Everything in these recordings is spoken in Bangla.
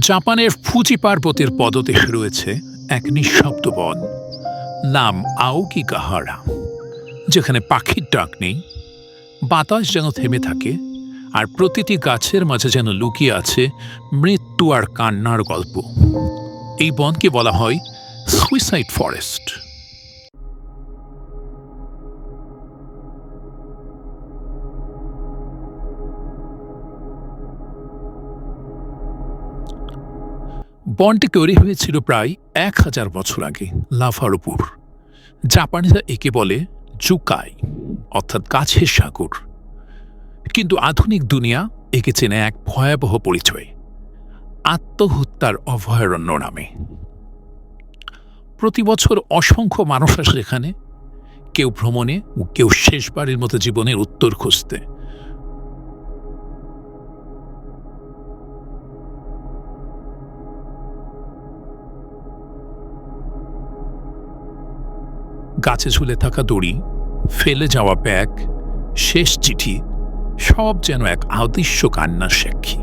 জাপানের ফুচি পার্বতের পদদেশে রয়েছে এক নিঃশব্দ বন। নাম আওকি কাহারা যেখানে পাখির ডাক নেই, বাতাস যেন থেমে থাকে, আর প্রতিটি গাছের মাঝে যেন লুকিয়ে আছে মৃত্যু আর কান্নার গল্প। এই বনকে বলা হয় সুইসাইড ফরেস্ট। বনটি তৈরি হয়েছিল প্রায় এক হাজার বছর আগে, লাভার উপর। জাপানিরা একে বলে জুকাই, অর্থাৎ গাছের সাগর। কিন্তু আধুনিক দুনিয়া একে চেনে এক ভয়াবহ পরিচয়, আত্মহত্যার অভয়ারণ্য নামে। প্রতি বছর অসংখ্য মানুষ আসে এখানে। কেউ ভ্রমণে, কেউ শেষবারের মতো জীবনের উত্তর খুঁজতে। গাছে ঝুলে থাকা দড়ি, ফেলে যাওয়া ব্যাগ, শেষ চিঠি, সব যেন এক আদৃশ্য কান্নার সাক্ষী।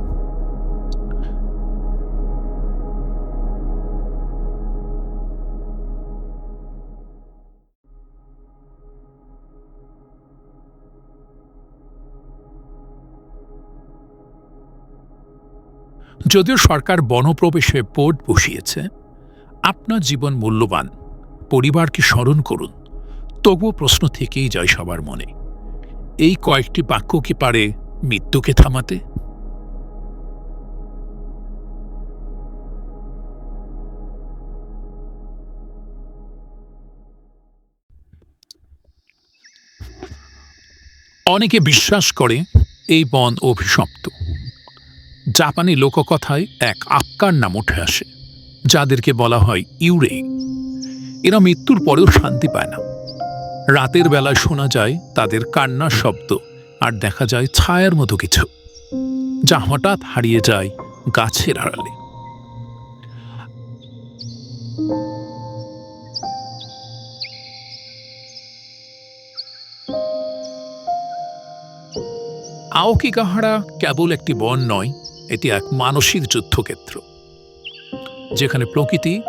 যদিও সরকার বনপ্রবেশে বোর্ড বসিয়েছে, আপনার জীবন মূল্যবান। পরিবারকে স্মরণ করুন। তবুও প্রশ্ন থেকেই যায় সবার মনে, এই কয়েকটি বাক্য কি পারে মৃত্যুকে থামাতে? অনেকে বিশ্বাস করে এই বন অভিশপ্ত। জাপানি লোককথায় এক আক্কার নাম উঠে আসে, যাদেরকে বলা হয় ইউরে এরা মৃত্যুর পরেও শান্তি পায় না। রাতের বেলায় শোনা যায় তাদের কান্নার শব্দ আর দেখা যায় ছায়ার মতো কিছু। যা হঠাৎ হারিয়ে যায় গাছের আড়ালে। আওকি কাহারা কেবল একটি বন নয়, এটি এক মানসিক যুদ্ধক্ষেত্র। যেখানে প্রকৃতি,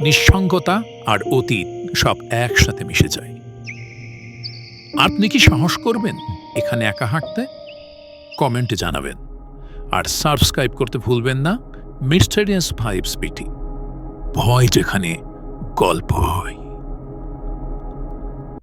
নিঃসঙ্গতা আর অতীত সব একসাথে মিশে যায়। আপনি কি সাহস করবেন এখানে একা হাঁটতে? কমেন্টে জানাবেন। আর সাবস্ক্রাইব করতে ভুলবেন না। মিস্টেরিয়াস ভাইবস পিটি ভয় যেখানে, গল্প হয়।